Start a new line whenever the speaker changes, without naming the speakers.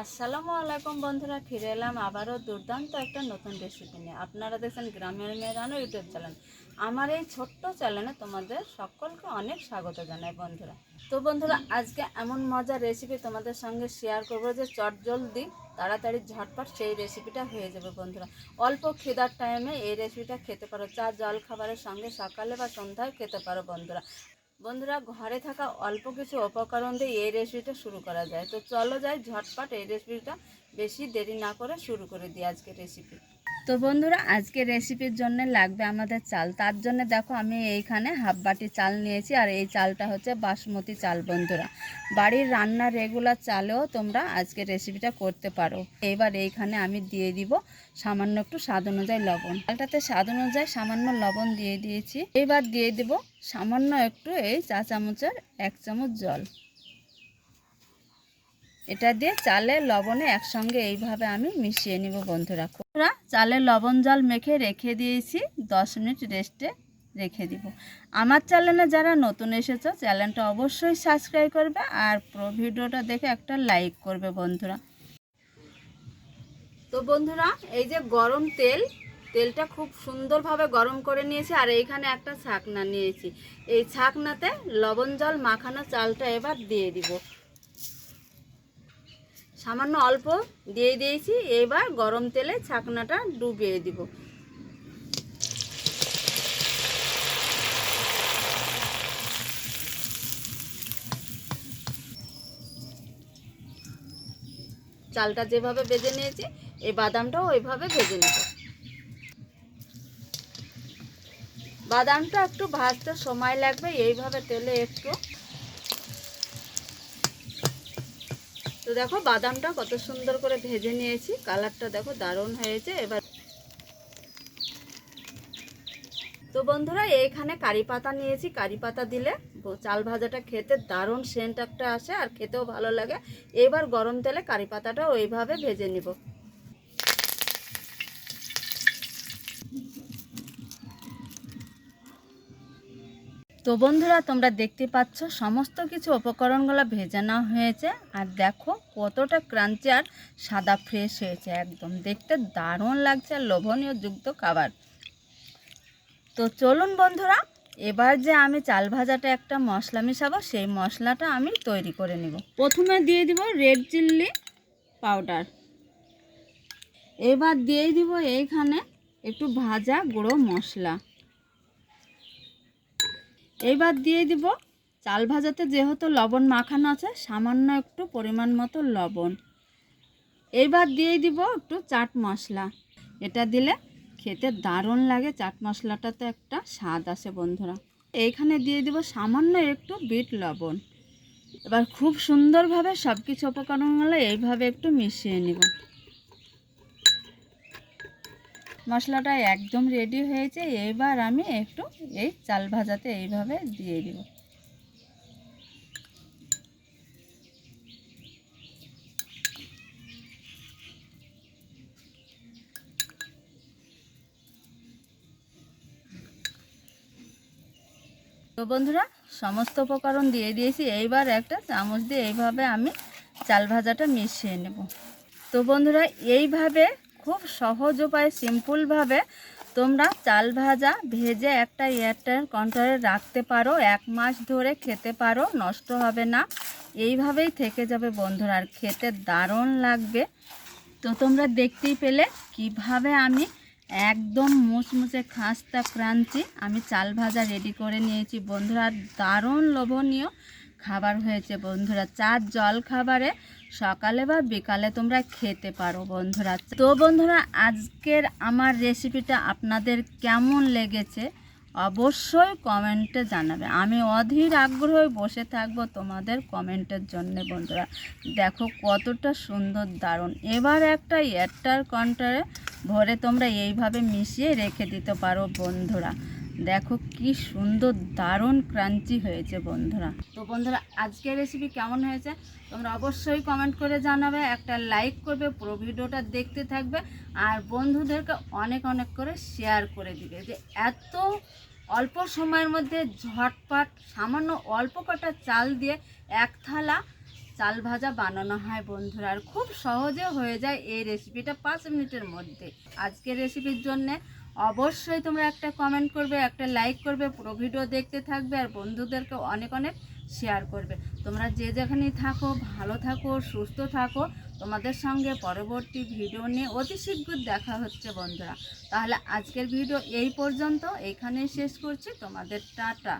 আসসালামু আলাইকুম বন্ধুরা, ফিরে এলাম আবারও দুর্দান্ত একটা নতুন রেসিপি নিয়ে। আপনারা দেখছেন গ্রামের মেয়েরানো ইউটিউব চ্যানেল। আমার এই ছোট্ট চ্যানেলে তোমাদের সকলকে অনেক স্বাগত জানাই বন্ধুরা। তো বন্ধুরা, আজকে এমন মজার রেসিপি তোমাদের সঙ্গে শেয়ার করব যে চট জলদি, তাড়াতাড়ি, ঝটপট সেই রেসিপিটা হয়ে যাবে বন্ধুরা। অল্প খিদার টাইমে এই রেসিপিটা খেতে পারো। চা জল খাবারের সঙ্গে সকালে বা সন্ধ্যায় খেতে পারো বন্ধুরা। বন্ধুরা, ঘরে থাকা অল্প কিছু উপকরণ দিয়ে এই রেসিপিটা শুরু করা যায়। তো চলো যাই, ঝটপট এই রেসিপিটা বেশি দেরি না করে শুরু করে দিই আজকে রেসিপি তো বন্ধুরা, আজকে রেসিপির জন্য লাগবে আমাদের চাল। তার জন্য দেখো আমি এইখানে হাফ বাটি চাল নিয়েছি আর এই চালটা হচ্ছে বাসমতি চাল বন্ধুরা। বাড়ির রান্নার রেগুলার চালেও তোমরা আজকে রেসিপিটা করতে পারো। এবার এইখানে আমি দিয়ে দিব সামান্য একটু স্বাদ অনুযায়ী লবণ। চালটাতে স্বাদ অনুযায়ী সামান্য লবণ দিয়ে দিয়েছি। এবার দিয়ে দেব সামান্য একটু এই চা চামচের এক চামচ জল। এটা দিয়ে চালে লবণে একসঙ্গে এইভাবে আমি মিশিয়ে নিব বন্ধুরা। বন্ধুরা চালে লবণ জল মেখে রেখে দিয়েছি, দশ মিনিট রেস্টে রেখে দিব। আমার চ্যানেলে যারা নতুন এসেছ, চ্যানেলটা অবশ্যই সাবস্ক্রাইব করবে আর পুরো ভিডিওটা দেখে একটা লাইক করবে বন্ধুরা। তো বন্ধুরা, এই যে গরম তেল, তেলটা খুব সুন্দরভাবে গরম করে নিয়েছি আর এইখানে একটা ছাকনা নিয়েছি। এই ছাকনাতে লবণ জল মাখানো চালটা এবার দিয়ে দিব। সামান্য অল্প দিয়ে দিয়েছি। এবার গরম তেলে ছাকনাটা ডুবিয়ে দিব। চালটা যেভাবে ভেজে নিয়েছি এই বাদামটাও ওইভাবে ভেজে নেব। বাদামটা একটু ভাজতে সময় লাগবে, এইভাবে তেলে একটু দেখো বাদামটা কত সুন্দর করে ভেজে নিয়েছি, কালারটা দেখো দারুণ হয়েছে। এবার তো বন্ধুরা এইখানে কারি পাতা নিয়েছি। কারি পাতা দিলে চাল ভাজাটা খেতে দারুণ সেন্ট একটা আসে আর খেতেও ভালো লাগে। এবার গরম তেলে কারি পাতাটা ওইভাবে ভেজে নিব। তো বন্ধুরা, তোমরা দেখতে পাচ্ছ, সমস্ত কিছু উপকরণগুলো ভেজে নেওয়া হয়েছে। আর দেখো কতটা ক্রাঞ্চি আর সাদা ফ্রেশ হয়েছে একদম। দেখতে দারুণ লাগছে আর লোভনীয় যুক্ত খাবার। তো চলুন বন্ধুরা, এবার যে আমি চাল ভাজাটা একটা মশলা মিশাবো, সেই মশলাটা আমি তৈরি করে নিব। প্রথমে দিয়ে দিব রেড চিল্লি পাউডার এবার দিয়ে দিব এইখানে একটু ভাজা গুঁড়ো মশলা। এইবার দিয়ে দিব চাল ভাজাতে যেহেতু লবণ মাখানো আছে, সামান্য একটু পরিমাণ মতো লবণ। এইবার দিয়ে দিব একটু চাট মশলা। এটা দিলে খেতে দারুণ লাগে, চাট মশলাটাতে একটা স্বাদ আসে বন্ধুরা। এইখানে দিয়ে দিব সামান্য একটু বিট লবণ। এবার খুব সুন্দরভাবে সব কিছু উপকরণগুলো এইভাবে একটু মিশিয়ে নিব। মশলাটা একদম রেডি হয়েছে, এবার আমি একটু এই চাল ভাজাতে এইভাবে দিয়ে দিব। তো বন্ধুরা, সমস্ত উপকরণ দিয়ে দিয়েছি, এইবার একটা চামচ দিয়ে এইভাবে আমি চাল ভাজাটা মিশিয়ে নেব। তো বন্ধুরা, এইভাবে খুব সহজ উপায়ে সিম্পলভাবে তোমরা চাল ভাজা ভেজে একটা এয়ারটাইট কন্টেনারে রাখতে পারো। এক মাস ধরে খেতে পারো, নষ্ট হবে না। এইভাবেই থেকে যাবে বন্ধুরা, আর খেতে দারুণ লাগবে। তো তোমরা দেখতেই পেলে কীভাবে আমি একদম মুচমুচে খাস্তা ক্রাঞ্চি আমি চাল ভাজা রেডি করে নিয়েছি। বন্ধুরা, দারুণ লোভনীয় খাবার হয়েছে বন্ধুরা। চার জল খাবারে সকালে বা বিকালে তোমরা খেতে পারো বন্ধুরা। তো বন্ধুরা, আজকের আমার রেসিপিটা আপনাদের কেমন লেগেছে অবশ্যই কমেন্টে জানাবে। আমি অধীর আগ্রহে বসে থাকব তোমাদের কমেন্টের জন্য বন্ধুরা। দেখো কতটা সুন্দর দারুণ। এবার একটা এয়ারটার কন্টারে ভরে তোমরা এইভাবে মিশিয়ে রেখে দিতে পারো বন্ধুরা। দেখো কি সুন্দর, দারুণ ক্রাঞ্চি হয়েছে বন্ধুরা। তো বন্ধুরা, আজকের রেসিপি কেমন হয়েছে? তোমরা অবশ্যই কমেন্ট করে জানাবে, একটা লাইক করবে, পুরো ভিডিওটা দেখতে থাকবে, আর বন্ধুদেরকে অনেক অনেক করে শেয়ার করে দিবে। যে এত অল্প সময়ের মধ্যে ঝটপট, সামান্য অল্প কটা চাল দিয়ে এক থালা চাল ভাজা বানানো হয় বন্ধুরা, আর খুব সহজে হয়ে যায় এই রেসিপিটা পাঁচ মিনিটের মধ্যে। আজকের রেসিপির জন্য অবশ্যই তোমরা একটা কমেন্ট করবে, একটা লাইক করবে, পুরো ভিডিও দেখতে থাকবে আর বন্ধুদেরকে অনেক অনেক শেয়ার করবে। তোমরা যে যেখানেই থাকো, ভালো থাকো, সুস্থ থাকো। তোমাদের সঙ্গে পরবর্তী ভিডিও নিয়ে অতি শীঘ্র দেখা হচ্ছে বন্ধুরা। তাহলে আজকের ভিডিও এই পর্যন্ত। এইখানেই শেষ করছি। তোমাদের টাটা।